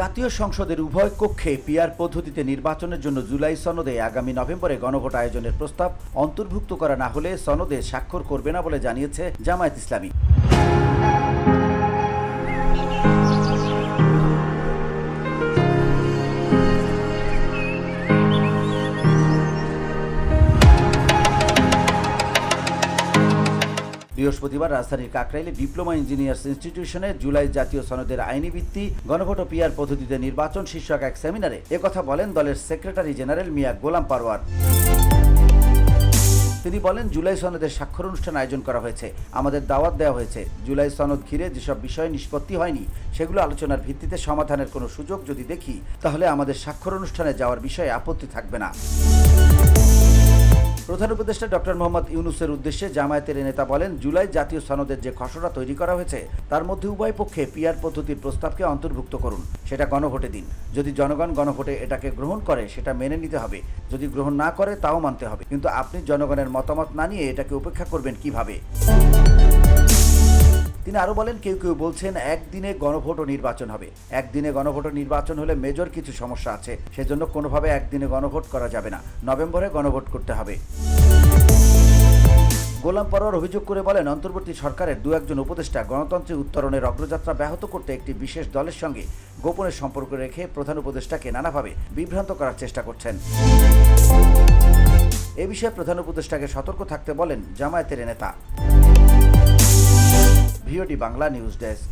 জাতীয় সংসদের উভয় কক্ষে পিয়ার পদ্ধতিতে নির্বাচনের জন্য জুলাই সনদে আগামী নভেম্বরে গণভোট আয়োজনের প্রস্তাব অন্তর্ভুক্ত করা না হলে সনদে স্বাক্ষর করবে না বলে জানিয়েছে জামায়াত ইসলামী। বৃহস্পতিবার রাজধানীর কাকরাইলে ডিপ্লোমা ইঞ্জিনিয়ার্স ইনস্টিটিউশনে জুলাই জাতীয় সনদের আইনি ভিত্তি, গণভোট ও পিয়ার পদ্ধতিতে নির্বাচন শীর্ষক এক সেমিনারে একথা বলেন দলের সেক্রেটারি জেনারেল মিয়া গোলাম পারওয়ার। তিনি বলেন, জুলাই সনদের স্বাক্ষর অনুষ্ঠান আয়োজন করা হয়েছে। আমাদের দাওয়াত দেওয়া হয়েছে। জুলাই সনদ ঘিরে যেসব বিষয় নিষ্পত্তি হয়নি, সেগুলো আলোচনার ভিত্তিতে সমাধানের কোনো সুযোগ যদি দেখি, তাহলে আমাদের স্বাক্ষর অনুষ্ঠানে যাওয়ার বিষয়ে আপত্তি থাকবে না। প্রধান উপদেষ্টা ডক্টর মোহাম্মদ ইউনুসের উদ্দেশ্যে জামায়াতের নেতা বলেন, জুলাই জাতীয় সনদের যে খসড়া তৈরি করা হয়েছে, তার মধ্যে উভয় পক্ষে পিয়ার পদ্ধতির প্রস্তাবকে অন্তর্ভুক্ত করুন, সেটা গণভোটে দিন। যদি জনগণ গণভোটে এটাকে গ্রহণ করে, সেটা মেনে নিতে হবে। যদি গ্রহণ না করে, তাও মানতে হবে। কিন্তু আপনি জনগণের মতামত না নিয়ে এটাকে উপেক্ষা করবেন কীভাবে? তিনি আরও বলেন, কেউ কেউ বলছেন একদিনে গণভোট ও নির্বাচন হবে। একদিনে গণভোট ও নির্বাচন হলে মেজর কিছু সমস্যা আছে। সেজন্য কোনোভাবে একদিনে গণভোট করা যাবে না। নভেম্বরে গণভোট করতে হবে। গোলাম পরোয়ার অভিযোগ করে বলেন, অন্তর্বর্তী সরকারের দু একজন উপদেষ্টা গণতন্ত্রের উত্তরণের অগ্রযাত্রা ব্যাহত করতে একটি বিশেষ দলের সঙ্গে গোপনের সম্পর্ক রেখে প্রধান উপদেষ্টাকে নানাভাবে বিভ্রান্ত করার চেষ্টা করছেন। এ বিষয়ে প্রধান উপদেষ্টাকে সতর্ক থাকতে বলেন জামায়াতের নেতা। ভিডিওটি বাংলা নিউজ ডেস্ক।